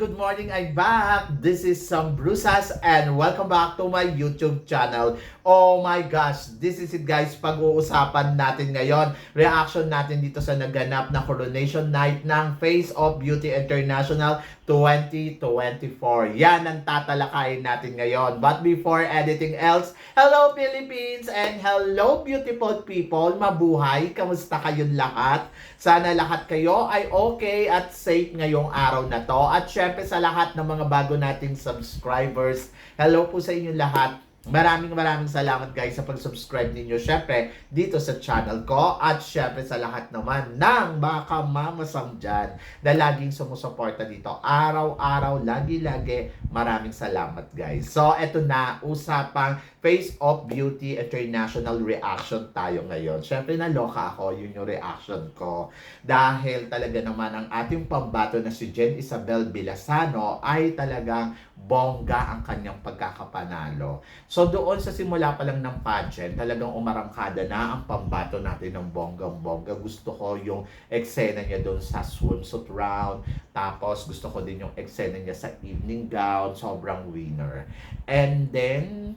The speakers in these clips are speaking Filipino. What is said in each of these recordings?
Good morning! I'm back! This is Sam Brusas and welcome back to my YouTube channel. Oh my gosh! This is it guys, pag-uusapan natin ngayon. Reaction natin dito sa naganap na coronation night ng Face of Beauty International 2024. Yan ang tatalakayin natin ngayon. But before anything else, hello Philippines and hello beautiful people! Mabuhay! Kamusta kayong lahat? Sana lahat kayo ay okay at safe ngayong araw na to. At syempre sa lahat ng mga bago nating subscribers, hello po sa inyo lahat. Maraming maraming salamat guys sa pag-subscribe ninyo syempre dito sa channel ko at syempre sa lahat naman ng mga kamamasang dyan na laging sumusuporta dito araw-araw, lagi-lagi maraming salamat guys so eto na, usapang Face of Beauty International reaction tayo ngayon syempre naloka ako, yun yung reaction ko dahil talaga naman ang ating pambato na si Jen Isabel Bilasano ay talagang bongga ang kanyang pagkakapanalo. So doon sa simula pa lang ng pageant, talagang umarangkada na ang pambato natin ng bonggang-bongga. Gusto ko yung eksena niya doon sa swimsuit round. Tapos gusto ko din yung eksena niya sa evening gown. Sobrang winner. And then,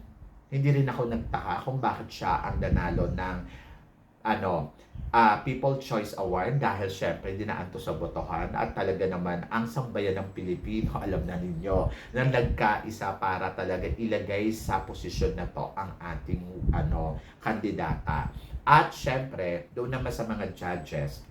hindi rin ako nagtaka kung bakit siya ang nanalo ng ano, ah People Choice Award dahil syempre dinaan to sa botohan at talaga naman ang sambayan ng Pilipino, alam na ninyo, na nagkaisa para talaga ilagay sa posisyon na to ang ating ano kandidata. At syempre, doon naman sa mga judges,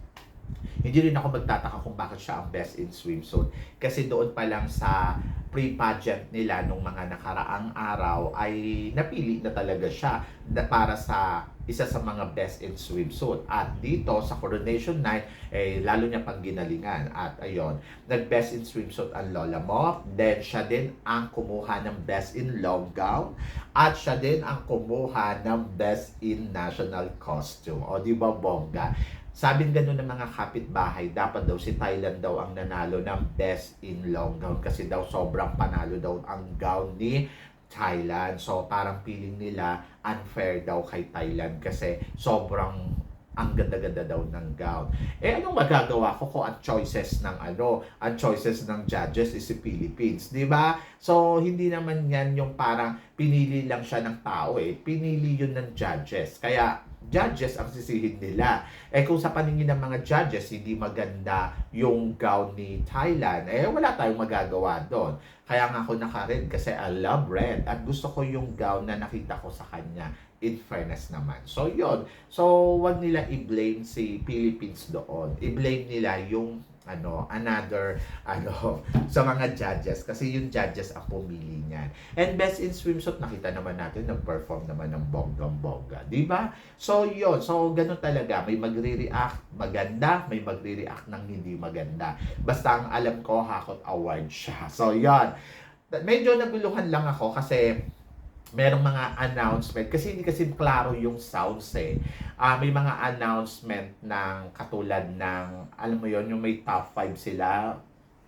hindi rin ako magtataka kung bakit siya ang best in swimsuit. Kasi doon pa lang sa pre-pageant nila nung mga nakaraang araw ay napili na talaga siya para sa isa sa mga best in swimsuit. At dito sa coronation night, eh, lalo niya pang ginalingan. At ayun, nag-best in swimsuit ang lola mo. Then siya din ang kumuha ng best in long gown. At siya din ang kumuha ng best in national costume. O di ba bongga? Sabi gano'n ng mga kapitbahay, dapat daw si Thailand daw ang nanalo ng best in long gown kasi daw sobrang panalo daw ang gown ni Thailand. So parang feeling nila unfair daw kay Thailand kasi sobrang ang ganda-ganda daw ng gown. Eh anong magagawa ko kung ang choices ng ano, ang choices ng judges is si Philippines, 'di ba? So hindi naman 'yan yung parang pinili lang siya ng tao eh. Pinili 'yun ng judges. Kaya judges ang sisihin nila. Eh kung sa paningin ng mga judges hindi maganda yung gown ni Thailand, eh wala tayong magagawa doon. Kaya nga ako naka-red kasi I love red at gusto ko yung gown na nakita ko sa kanya in fairness naman. So, yon So, wag nila i-blame si Philippines doon. I-blame nila yung ano, another, ano, sa mga judges. Kasi yung judges ang pumili niyan. And best in swimsuit, nakita naman natin, nag-perform naman ng bonggang-bongga. Di ba? So, yon So, ganun talaga. May magre-react maganda, may magre-react ng hindi maganda. Basta ang alam ko, hakot award siya. So, yon Medyo naguluhan lang ako kasi merong mga announcement kasi hindi kasi klaro yung sounds eh. Ah, may mga announcement ng katulad ng alam mo yon yung may top 5 sila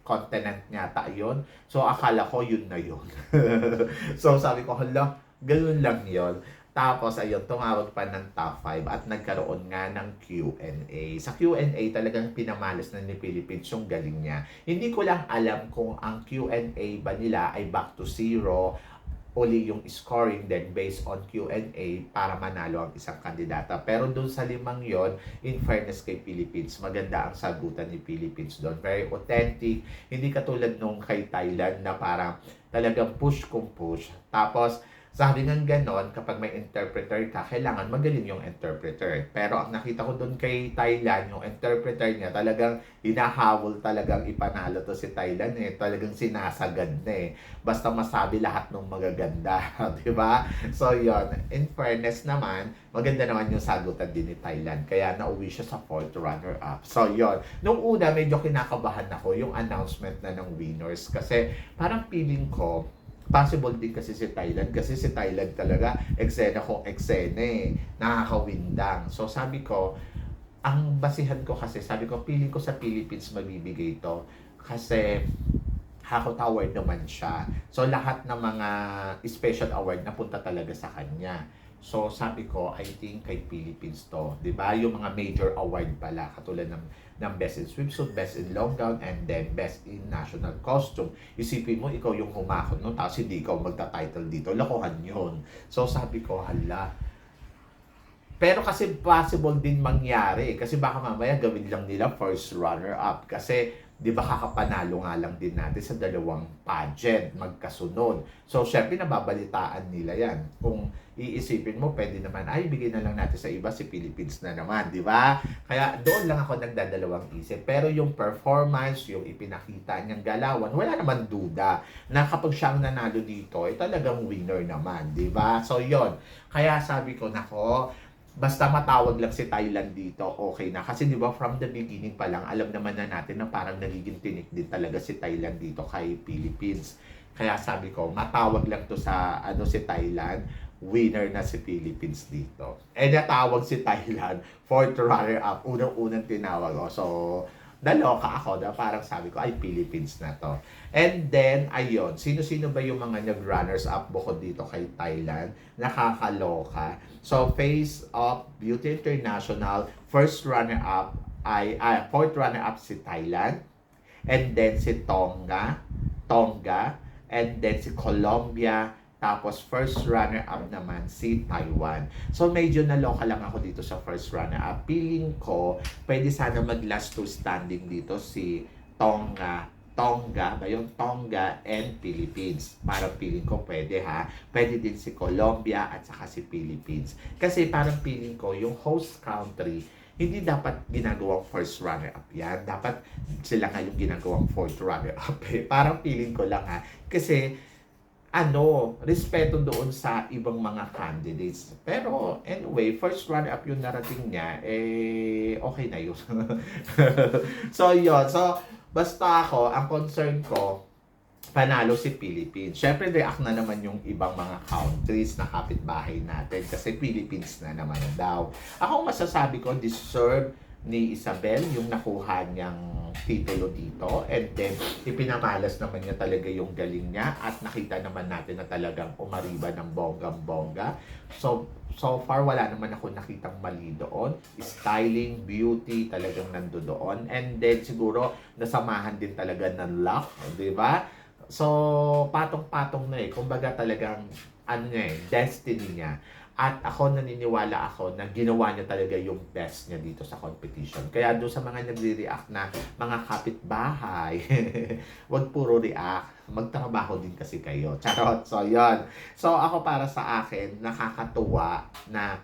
continent yata yon. So akala ko yun na yun. so sabi ko, hala, ganun lang yon. Tapos ayun, tumawag pa ng top 5 at nagkaroon nga ng Q&A. Sa Q&A talagang pinamalas na ni Philippines yung galing niya. Hindi ko lang alam kung ang Q&A ba nila ay back to zero uli yung scoring then based on Q&A para manalo ang isang kandidata. Pero doon sa limang yon in fairness kay Philippines, maganda ang sagutan ni Philippines doon. Very authentic. Hindi katulad nung kay Thailand na parang talagang push kung push. Tapos, sabi ng ganon, kapag may interpreter ka, kailangan magaling yung interpreter. Pero ang nakita ko doon kay Thailand, yung interpreter niya, talagang hinahabol talagang ipanalo to si Thailand eh. Talagang sinasagad na eh. Basta masabi lahat ng magaganda. di ba? So yon In fairness naman, maganda naman yung sagutan din ni Thailand. Kaya nauwi siya sa fourth runner-up. So yon Nung una, medyo kinakabahan ako yung announcement na ng winners. Kasi parang feeling ko, possible din kasi si Thailand kasi si Thailand talaga eksena kung eksena eh. Nakakawindang. So sabi ko ang basihan ko kasi sabi ko piling ko sa Philippines mabibigay ito kasi Hakot Award naman siya. So lahat ng mga special award napunta talaga sa kanya So sabi ko, I think kay Philippines to. 'Di ba Yung mga major award pala, katulad ng, ng Best in Swimsuit, Best in Long and then Best in National Costume. Isipin mo, ikaw yung humakot no, tapos hindi ikaw magta-title dito. Lokohan yun. So sabi ko, hala, pero kasi possible din mangyari. Kasi baka mamaya gawin lang nila first runner-up. Kasi, di ba kakapanalo nga lang din natin sa dalawang pageant, magkasunod. So, syempre, nababalitaan nila yan. Kung iisipin mo, pwede naman, ay, bigay na lang natin sa iba, si Philippines na naman, di ba? Kaya, doon lang ako nagdadalawang isip. Pero yung performance, yung ipinakita niyang galawan, wala naman duda na kapag siya ang nanalo dito, ay talagang winner naman, di ba? So, yon Kaya sabi ko, nako, basta matawag lang si Thailand dito, okay na. Kasi di ba from the beginning pa lang, alam naman na natin na parang nagiging tinik din talaga si Thailand dito kay Philippines. Kaya sabi ko, matawag lang to sa ano si Thailand, winner na si Philippines dito. Eh natawag si Thailand, fourth runner-up, unang-unang tinawag. Oh. So, naloka ako na parang sabi ko, ay Philippines na to. And then, ayun, sino-sino ba yung mga nag-runners up bukod dito kay Thailand? Nakakaloka. So, Face of Beauty International, first runner-up ay, ah, fourth runner-up si Thailand. And then si Tonga, Tonga. And then si Colombia, tapos first runner-up naman si Taiwan. So medyo naloka lang ako dito sa first runner-up. Feeling ko, pwede sana mag last two standing dito si Tonga. Tonga ba yun? Tonga and Philippines. Parang feeling ko pwede ha. Pwede din si Colombia at saka si Philippines. Kasi parang feeling ko yung host country, hindi dapat ginagawang first runner-up yan. Dapat sila nga yung ginagawang fourth runner-up. Eh. Parang feeling ko lang ha. Kasi ano, respeto doon sa ibang mga candidates. Pero anyway, first runner-up yung narating niya, eh, okay na yun. so, yun. So, basta ako, ang concern ko, panalo si Philippines. Siyempre, react na naman yung ibang mga countries na kapitbahay natin kasi Philippines na naman daw. Ako masasabi ko, deserve ni Isabel yung nakuha niyang titulo dito and then ipinamalas naman niya talaga yung galing niya at nakita naman natin na talagang umariba ng bonggang-bongga. So, so far wala naman ako nakitang mali doon. Styling, beauty, talagang nando doon. And then siguro nasamahan din talaga ng luck, di ba? So, patong-patong na eh. Kumbaga talagang ano niya eh, destiny niya. At ako naniniwala ako na ginawa niya talaga yung best niya dito sa competition. Kaya doon sa mga nagre-react na mga kapitbahay, wag puro react. Magtrabaho din kasi kayo. Charot. So, yon So, ako para sa akin, nakakatuwa na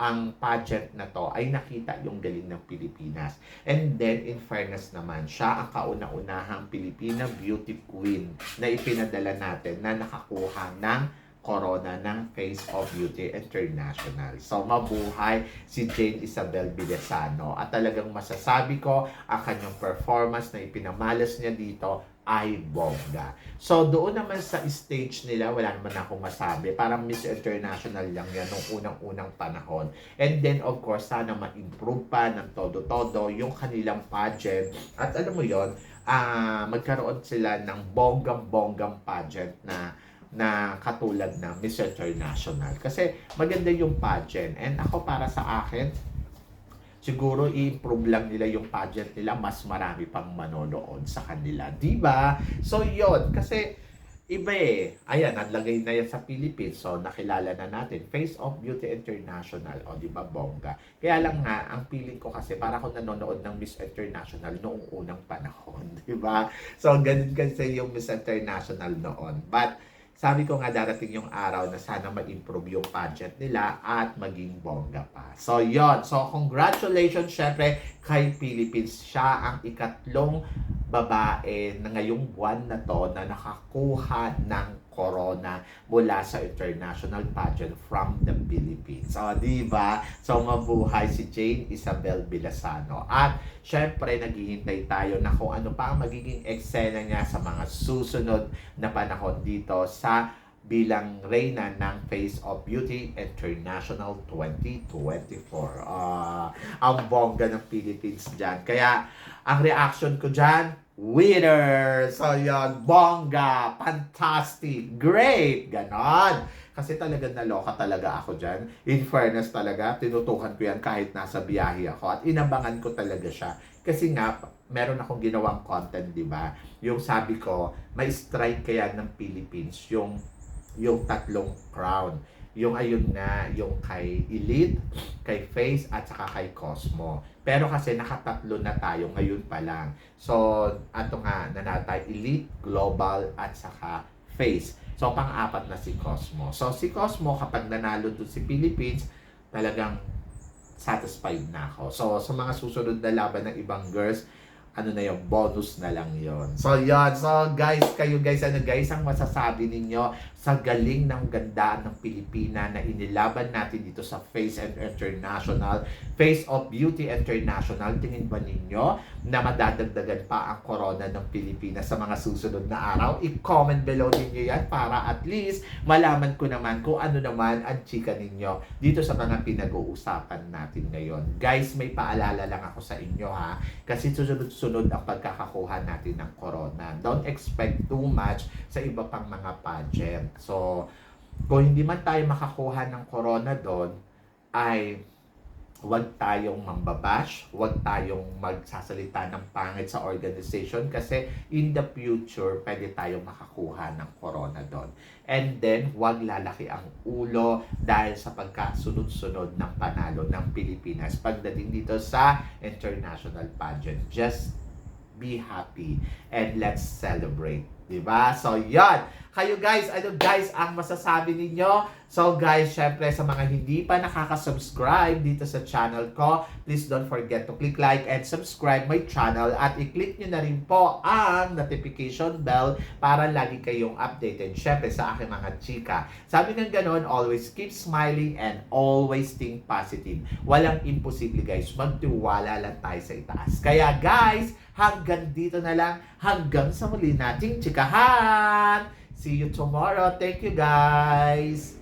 ang pageant na to ay nakita yung galing ng Pilipinas. And then, in fairness naman, siya ang kauna-unahang Pilipina beauty queen na ipinadala natin na nakakuha ng corona ng Face of Beauty International. So, mabuhay si Jane Isabel Villasano. At talagang masasabi ko, ang kanyang performance na ipinamalas niya dito ay bongga. So, doon naman sa stage nila, wala naman akong masabi. Parang Miss International lang yan nung unang-unang panahon. And then, of course, sana ma-improve pa ng todo-todo yung kanilang pageant. At alam mo yon ah magkaroon sila ng bonggang-bonggang pageant na na katulad ng Miss International. Kasi maganda yung pageant. And ako para sa akin, siguro i-improve lang nila yung pageant nila, mas marami pang manonood sa kanila. Ba? So, yon Kasi, iba eh. Ayan, naglagay na yan sa Philippines. So, nakilala na natin. Face of Beauty International. O, di ba, bongga. Kaya lang nga, ang feeling ko kasi, para ako nanonood ng Miss International noong unang panahon. Di ba? So, ganun kasi yung Miss International noon. But, sabi ko nga darating yung araw na sana mag-improve yung pageant nila at maging bongga pa. So, yon So, congratulations syempre kay Philippines. Siya ang ikatlong babae na ngayong buwan na to na nakakuha ng corona mula sa international pageant from the Philippines. So, di ba? So, mabuhay si Jane Isabel Villasano. At, syempre, naghihintay tayo na kung ano pa ang magiging eksena niya sa mga susunod na panahon dito sa bilang reyna ng Face of Beauty International 2024. Ah, ang bongga ng Philippines dyan. Kaya, ang reaction ko dyan, winner. So yun, bongga, fantastic, great, ganon. Kasi talaga naloka talaga ako dyan. In fairness talaga, tinutukan ko yan kahit nasa biyahe ako. At inabangan ko talaga siya. Kasi nga, meron akong ginawang content, di ba? Yung sabi ko, may strike kaya ng Philippines, yung yung tatlong crown. Yung ayun nga, yung kay Elite, kay Face, at saka kay Cosmo. Pero kasi nakatatlo na tayo ngayon pa lang. So, ato nga, nanatay Elite, Global, at saka Face. So, pang-apat na si Cosmo. So, si Cosmo, kapag nanalo dun si Philippines, talagang satisfied na ako. So, sa mga susunod na laban ng ibang girls, ano na yung bonus na lang yon. So, yon. So, guys, kayo guys, ano guys, ang masasabi ninyo sa galing ng ganda ng Pilipina na inilaban natin dito sa Face and International, Face of Beauty International. Tingin ba ninyo na madadagdagan pa ang corona ng Pilipinas sa mga susunod na araw? I-comment below ninyo yan para at least malaman ko naman kung ano naman ang chika ninyo dito sa mga pinag-uusapan natin ngayon. Guys, may paalala lang ako sa inyo ha. Kasi susunod-sunod ang pagkakakuha natin ng corona. Don't expect too much sa iba pang mga pageant. So, kung hindi man tayo makakuha ng corona doon, ay huwag tayong mambabash, huwag tayong magsasalita ng pangit sa organization kasi in the future, pwede tayong makakuha ng corona doon. And then, huwag lalaki ang ulo dahil sa pagkasunod-sunod ng panalo ng Pilipinas pagdating dito sa international pageant. Just be happy and let's celebrate. Diba? So, yan. Kayo guys, ano guys ang masasabi ninyo? So guys, syempre sa mga hindi pa nakaka-subscribe dito sa channel ko, please don't forget to click like and subscribe my channel at i-click nyo na rin po ang notification bell para lagi kayong updated. Syempre sa aking mga chika. Sabi ng ganon, always keep smiling and always think positive. Walang imposible guys. Magtiwala lang tayo sa itaas. Kaya guys, hanggang dito na lang. Hanggang sa muli nating chikahan. See you tomorrow. Thank you guys.